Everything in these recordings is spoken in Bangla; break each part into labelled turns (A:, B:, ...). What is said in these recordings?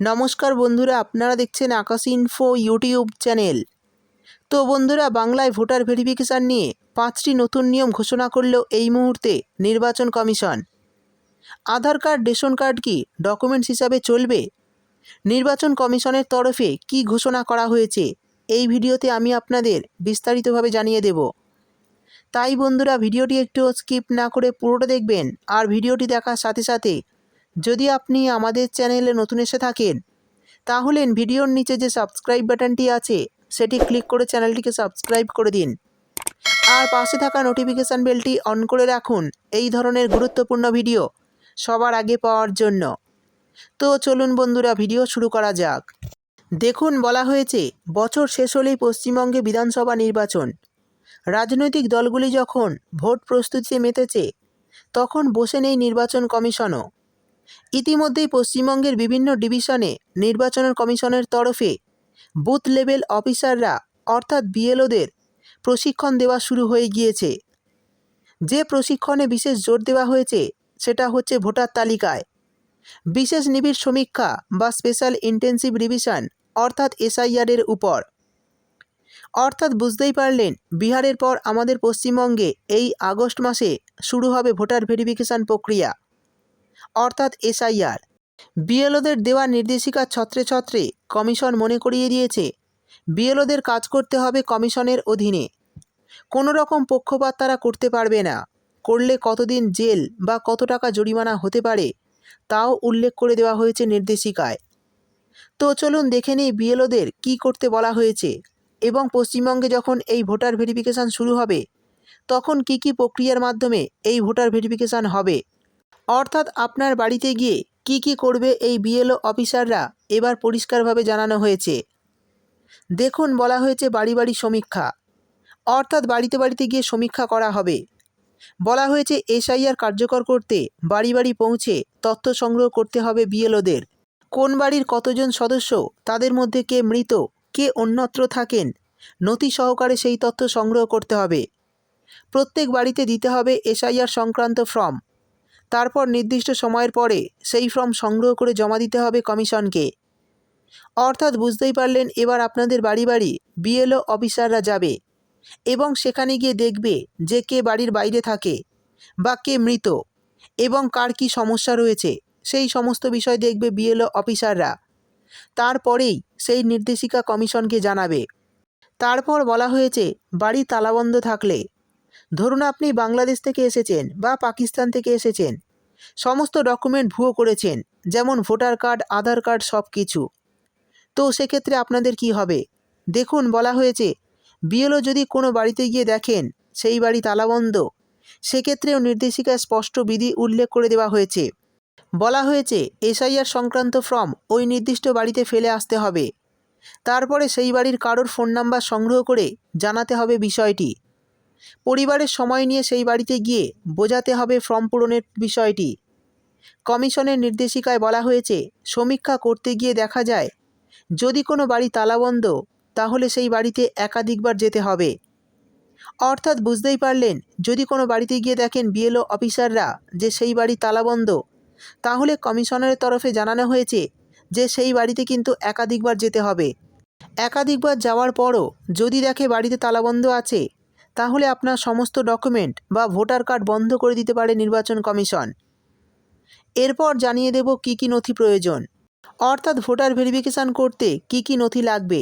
A: নমস্কার বন্ধুরা, আপনারা দেখছেন আকাশ ইনফো ইউটিউব চ্যানেল তো বন্ধুরা, বাংলায় ভোটার ভেরিফিকেশান নিয়ে পাঁচটি নতুন নিয়ম ঘোষণা করল এই মুহূর্তে নির্বাচন commission. Aadhaar card, ration card কি ডকুমেন্টস হিসাবে চলবে? নির্বাচন কমিশনের তরফে কি ঘোষণা করা হয়েছে? এই ভিডিওতে আমি আপনাদের বিস্তারিতভাবে জানিয়ে দেব। তাই বন্ধুরা, ভিডিওটি একটু স্কিপ না করে পুরোটা দেখবেন আর ভিডিওটি দেখার সাথে সাথে যদি আপনি আমাদের চ্যানেলে নতুন এসে থাকেন, তাহলে ভিডিওর নিচে যে সাবস্ক্রাইব বাটনটি আছে, সেটি ক্লিক করে চ্যানেলটিকে সাবস্ক্রাইব করে দিন। আর পাশে থাকা নোটিফিকেশান বেলটি অন করে রাখুন এই ধরনের গুরুত্বপূর্ণ ভিডিও সবার আগে পাওয়ার জন্য। তো চলুন বন্ধুরা, ভিডিও শুরু করা যাক। দেখুন, বলা হয়েছে, বছর শেষ হলেই পশ্চিমবঙ্গে বিধানসভা নির্বাচন। রাজনৈতিক দলগুলি যখন ভোট প্রস্তুতিতে মেতেছে, তখন বসে নেই নির্বাচন কমিশনও। ইতিমধ্যেই পশ্চিমবঙ্গের বিভিন্ন ডিভিশনে নির্বাচন কমিশনের তরফে বুথ লেভেল অফিসাররা, অর্থাৎ বিএলওদের, প্রশিক্ষণ দেওয়া শুরু হয়ে গিয়েছে। যে প্রশিক্ষণে বিশেষ জোর দেওয়া হয়েছে, সেটা হচ্ছে ভোটার তালিকায়। বিশেষ নিবিড় সমীক্ষা বা স্পেশাল ইন্টেন্সিভ রিভিশন, অর্থাৎ এসআইআরের উপর। অর্থাৎ বুঝতেই পারলেন, বিহারের পর আমাদের পশ্চিমবঙ্গে এই আগস্ট মাসে শুরু হবে ভোটার ভেরিফিকেশান প্রক্রিয়া। অর্থাৎ এসআইআর। বিএলওদের দেওয়া নির্দেশিকা ছত্রে ছত্রে কমিশন মনে করিয়ে দিয়েছে, বিএলওদের কাজ করতে হবে কমিশনের অধীনে। কোনো রকম পক্ষপাত তারা করতে পারবে না, করলে কতদিন জেল বা কত টাকা জরিমানা হতে পারে, তাও উল্লেখ করে দেওয়া হয়েছে নির্দেশিকায়। তো চলুন দেখে নিই বিএলওদের কী করতে বলা হয়েছে এবং পশ্চিমবঙ্গে যখন এই ভোটার ভেরিফিকেশান শুরু হবে, তখন কি কি প্রক্রিয়ার মাধ্যমে এই ভোটার ভেরিফিকেশান হবে? অর্থাৎ আপনার বাড়িতে গিয়ে কি কি করবে এই বিএলও অফিসাররা এবার পরিষ্কারভাবে জানানো হয়েছে। দেখুন বলা হয়েছে বাড়ি বাড়ি সমীক্ষা। অর্থাৎ বাড়িতে বাড়িতে গিয়ে সমীক্ষা করা হবে। বলা হয়েছে এসআইআর কার্যকর করতে বাড়ি বাড়ি পৌঁছে তথ্য সংগ্রহ করতে হবে বিএলওদের। কোন বাড়ির কতজন সদস্য, তাদের মধ্যে কে মৃত, কে অন্যত্র থাকেন, নথি সহকারে সেই তথ্য সংগ্রহ করতে হবে। প্রত্যেক বাড়িতে দিতে হবে এসআইআর সংক্রান্ত ফর্ম। তারপর নির্দিষ্ট সময়ের পরে সেই ফর্ম সংগ্রহ করে জমা দিতে হবে কমিশনকে। অর্থাৎ বুঝতেই পারলেন এবার আপনাদের বাড়ি বাড়ি বিএলও অফিসাররা যাবে এবং সেখানে গিয়ে দেখবে যে কে বাড়ির বাইরে থাকে বা কে মৃত এবং কার কী সমস্যা রয়েছে। সেই সমস্ত বিষয় দেখবে বিএলও অফিসাররা। তারপরেই সেই নির্দেশিকা কমিশনকে জানাবে। তারপর বলা হয়েছে, বাড়ি তালাবন্ধ থাকলে ধরুন আপনি বাংলাদেশ থেকে এসেছেন বা পাকিস্তান থেকে এসেছেন। সমস্ত ডকুমেন্ট ভুয়ো করেছেন, যেমন ভোটার কার্ড, আধার কার্ড সব কিছু তো সেক্ষেত্রে আপনাদের কি হবে? দেখুন, বলা হয়েছে, বিএলও যদি কোনো বাড়িতে গিয়ে দেখেন, সেই বাড়ি তালাবন্ধ। সেক্ষেত্রেও নির্দেশিকায় স্পষ্ট বিধি উল্লেখ করে দেওয়া হয়েছে। বলা হয়েছে, এসআইআর সংক্রান্ত ফর্ম ওই নির্দিষ্ট বাড়িতে ফেলে আসতে হবে। তারপরে সেই বাড়ির কারোর ফোন নাম্বার সংগ্রহ করে জানাতে হবে বিষয়টি। পরিবারের সময় নিয়ে সেই বাড়িতে গিয়ে বোঝাতে হবে ফর্ম পূরণের বিষয়টি। কমিশনের নির্দেশিকায় বলা হয়েছে, সমীক্ষা করতে গিয়ে দেখা যায়, যদি কোনো বাড়ি তালাবন্ধ, তাহলে সেই বাড়িতে একাধিকবার যেতে হবে। অর্থাৎ বুঝতেই পারলেন, যদি কোনো বাড়িতে গিয়ে দেখেন বিএলও অফিসাররা যে সেই বাড়ি তালাবন্ধ, তাহলে কমিশনের তরফে জানানো হয়েছে যে সেই বাড়িতে কিন্তু একাধিকবার যেতে হবে। একাধিকবার যাওয়ার পরও যদি দেখে বাড়িতে তালাবন্ধ আছে তাহলে আপনার সমস্ত ডকুমেন্ট বা ভোটার কার্ড বন্ধ করে দিতে পারে নির্বাচন কমিশন। এরপর জানিয়ে দেব কি কি নথি প্রয়োজন। অর্থাৎ ভোটার ভেরিফিকেশান করতে কি কি নথি লাগবে।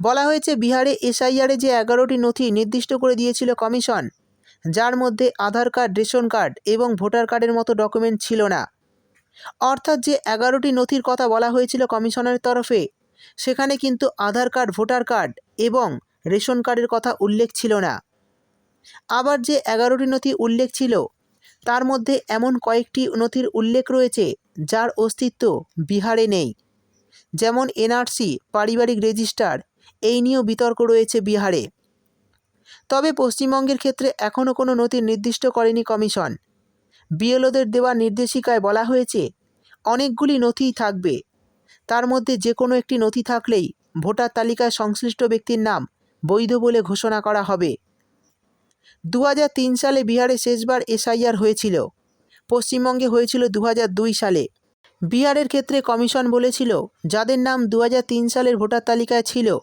A: বলা হয়েছে বিহারে এসআইআরে যে এগারোটি নথি নির্দিষ্ট করে দিয়েছিল কমিশন, যার মধ্যে আধার কার্ড, রেশন কার্ড এবং ভোটার কার্ডের মতো ডকুমেন্ট ছিল না। অর্থাৎ যে এগারোটি নথির কথা বলা হয়েছিল কমিশনের তরফে, সেখানে কিন্তু আধার কার্ড, ভোটার কার্ড এবং রেশন কার্ডের কথা উল্লেখ ছিল না। আবার যে এগারোটি নথি উল্লেখ ছিল, তার মধ্যে এমন কয়েকটি নথির উল্লেখ রয়েছে যার অস্তিত্ব বিহারে নেই। যেমন এনআরসি, পারিবারিক রেজিস্টার, এই নিয়েও বিতর্ক রয়েছে বিহারে। তবে পশ্চিমবঙ্গের ক্ষেত্রে এখনও কোনো নথি নির্দিষ্ট করেনি কমিশন। বিএলওদের দেওয়া নির্দেশিকায় বলা হয়েছে, অনেকগুলি নথিই থাকবে। তার মধ্যে যে কোনো একটি নথি থাকলেই ভোটার তালিকায় সংশ্লিষ্ট ব্যক্তির নাম বৈধ বলে ঘোষণা করা হবে। দু হাজার তিন সালে বিহারে শেষবার এসআইআর হয়েছিল। পশ্চিমবঙ্গে হয়েছিল দু হাজার দুই সালে। বিহারের ক্ষেত্রে কমিশন বলেছিল, যাদের নাম দু হাজার তিন সালের ভোটার তালিকায় ছিল,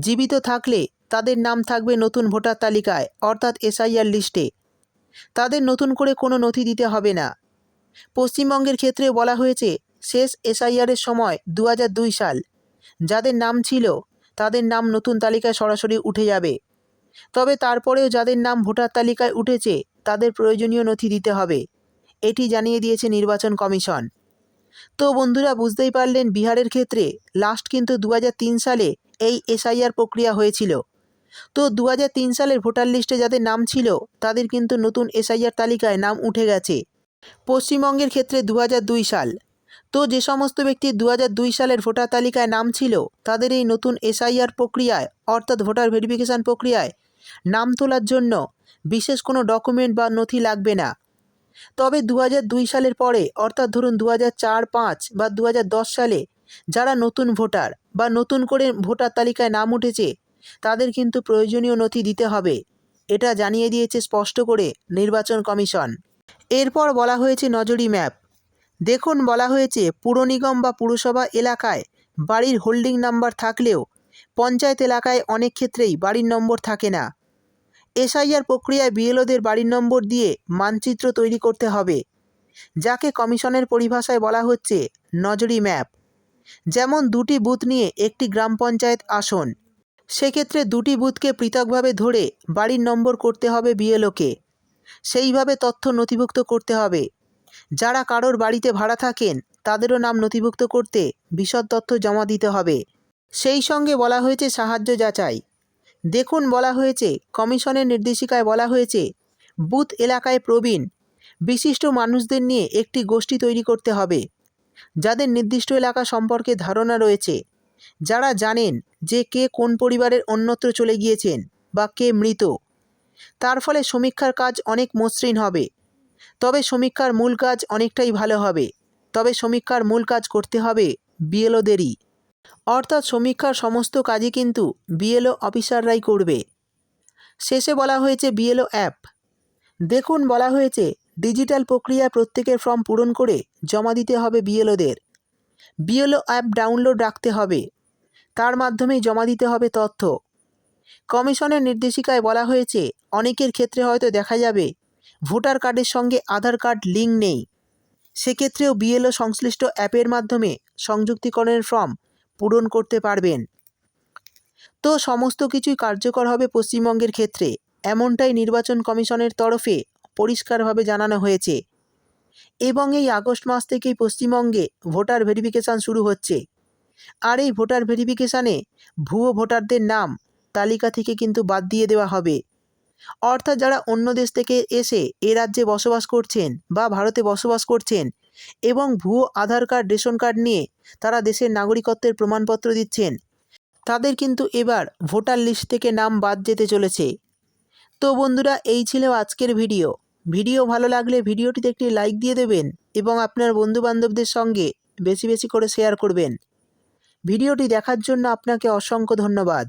A: জীবিত থাকলে তাদের নাম থাকবে নতুন ভোটার তালিকায়, অর্থাৎ এসআইআর লিস্টে। তাদের নতুন করে কোনো নথি দিতে হবে না। পশ্চিমবঙ্গের ক্ষেত্রে বলা হয়েছে, শেষ এসআইআরের সময় দু হাজার দুই সাল। যাদের নাম ছিল তাদের নাম নতুন তালিকায় সরাসরি উঠে যাবে। তবে তারপরেও যাদের নাম ভোটার তালিকায় উঠেছে, তাদের প্রয়োজনীয় নথি দিতে হবে। এটি জানিয়ে দিয়েছে নির্বাচন কমিশন। তো বন্ধুরা, বুঝতেই পারলেন বিহারের ক্ষেত্রে লাস্ট কিন্তু দু হাজার তিন সালে এই এসআইআর প্রক্রিয়া হয়েছিল। তো দু হাজার তিন সালের ভোটার লিস্টে যাদের নাম ছিল, তাদের কিন্তু নতুন এসআইআর তালিকায় নাম উঠে গেছে। পশ্চিমবঙ্গের ক্ষেত্রে দু হাজার দুই সাল তো যে সমস্ত ব্যক্তি দু দুই সালের ভোটার তালিকায় নাম ছিল, তাদের এই নতুন এসআইআর প্রক্রিয়ায়, অর্থাৎ ভোটার ভেরিফিকেশান প্রক্রিয়ায়, নাম তোলার জন্য বিশেষ কোনো ডকুমেন্ট বা নথি লাগবে না। তবে দু দুই সালের পরে, অর্থাৎ ধরুন দু চার পাঁচ বা দু হাজার দশ সালে, যারা নতুন ভোটার বা নতুন করে ভোটার তালিকায় নাম উঠেছে, তাদের কিন্তু প্রয়োজনীয় নথি দিতে হবে। এটা জানিয়ে দিয়েছে স্পষ্ট করে নির্বাচন কমিশন। এরপর বলা হয়েছে নজরি ম্যাপ। দেখুন বলা হয়েছে পুর নিগম বা পুরসভা এলাকায় বাড়ির হোল্ডিং নাম্বার থাকলেও পঞ্চায়েত এলাকায় অনেক ক্ষেত্রেই বাড়ির নম্বর থাকে না। এসআইআর প্রক্রিয়ায় বিএলওদের বাড়ির নম্বর দিয়ে মানচিত্র তৈরি করতে হবে, যাকে কমিশনের পরিভাষায় বলা হচ্ছে নজরি ম্যাপ। যেমন দুটি বুথ নিয়ে একটি গ্রাম পঞ্চায়েত আসন, সেক্ষেত্রে দুটি বুথকে পৃথকভাবে ধরে বাড়ির নম্বর করতে হবে বিএলওকে। সেইভাবে তথ্য নথিভুক্ত করতে হবে। যারা কারোর বাড়িতে ভাড়া থাকেন, তাদেরও নাম নথিভুক্ত করতে বিশদ তথ্য জমা দিতে হবে। সেই সঙ্গে বলা হয়েছে সাহায্য যাচাই। দেখুন বলা হয়েছে, কমিশনের নির্দেশিকায় বলা হয়েছে, বুথ এলাকায় প্রবীণ, বিশিষ্ট মানুষদের নিয়ে একটি গোষ্ঠী তৈরি করতে হবে। যাদের নির্দিষ্ট এলাকা সম্পর্কে ধারণা রয়েছে, যারা জানেন যে কে কোন পরিবারের অন্যত্র চলে গিয়েছেন বা কে মৃত। তার ফলে সমীক্ষার কাজ অনেক মসৃণ হবে। তবে সমীক্ষার মূল কাজ অনেকটাই ভালো হবে। তবে সমীক্ষার মূল কাজ করতে হবে বিএলওদেরই। অর্থাৎ সমীক্ষার সমস্ত কাজই কিন্তু বিএলও অফিসাররাই করবে। শেষে বলা হয়েছে বিএলও অ্যাপ। দেখুন, বলা হয়েছে, ডিজিটাল প্রক্রিয়া প্রত্যেকের ফর্ম পূরণ করে জমা দিতে হবে বিএলওদের। বিএলও অ্যাপ ডাউনলোড রাখতে হবে। তার মাধ্যমেই জমা দিতে হবে তথ্য। কমিশনের নির্দেশিকায় বলা হয়েছে, অনেকের ক্ষেত্রে হয়তো দেখা যাবে ভোটার কার্ডের সঙ্গে আধার কার্ড লিঙ্ক নেই। সেক্ষেত্রেও বিএলও সংশ্লিষ্ট অ্যাপের মাধ্যমে সংযুক্তিকরণের ফর্ম পূরণ করতে পারবেন। তো সমস্ত কিছুই কার্যকর হবে পশ্চিমবঙ্গের ক্ষেত্রে, এমনটাই নির্বাচন কমিশনের তরফে পরিষ্কারভাবে জানানো হয়েছে। এবং এই আগস্ট মাস থেকেই পশ্চিমবঙ্গে ভোটার ভেরিফিকেশান শুরু হচ্ছে। আর এই ভোটার ভেরিফিকেশানে ভুয়ো ভোটারদের নাম তালিকা থেকে কিন্তু বাদ দিয়ে দেওয়া হবে। অর্থাৎ যারা অন্য দেশ থেকে এসে এ রাজ্যে বসবাস করছেন বা ভারতে বসবাস করছেন এবং ভুয়ো আধার কার্ড, রেশন কার্ড নিয়ে তারা দেশের নাগরিকত্বের প্রমাণপত্র দিচ্ছেন, তাদের কিন্তু এবার ভোটার লিস্ট থেকে নাম বাদ যেতে চলেছে। তো বন্ধুরা, এই ছিল আজকের ভিডিও। ভিডিও ভালো লাগলে ভিডিওটিতে একটি লাইক দিয়ে দেবেন এবং আপনার বন্ধুবান্ধবদের সঙ্গে বেশি বেশি করে শেয়ার করবেন। ভিডিওটি দেখার জন্য আপনাকে অসংখ্য ধন্যবাদ।